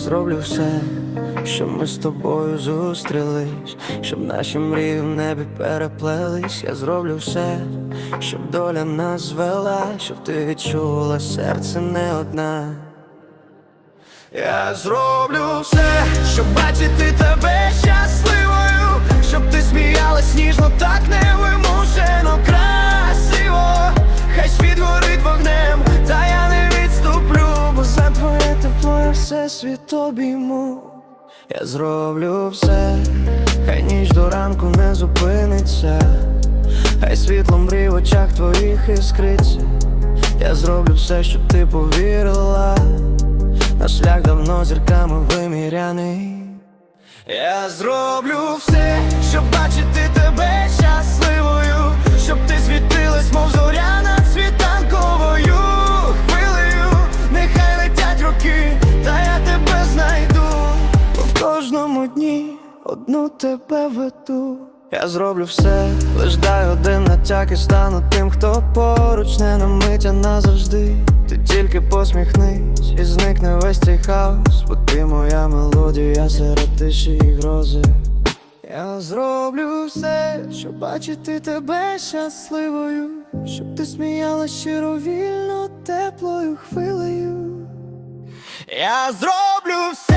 зроблю все, щоб ми з тобою зустрілись, щоб наші мрії в небі переплелись. Я зроблю все, щоб доля нас звела, щоб ти відчула серце не одна. Я зроблю все, щоб бачити тебе щасливою, щоб ти сміялась ніжно, тепло я все світ обійму. Я зроблю все, хай ніч до ранку не зупиниться, хай світло мрій в очах твоїх іскриться. Я зроблю все, щоб ти повірила. на шлях давно зірками виміряний. Я зроблю все, одну тебе веду. Я зроблю все, лиш дай один натяк і стану тим, хто поруч не на мить, а назавжди. Ти тільки посміхнись і зникне весь цей хаос, бо ти моя мелодія серед тиші і грози. Я зроблю все, щоб бачити тебе щасливою, щоб ти сміялась щиро вільно теплою хвилею. Я зроблю все,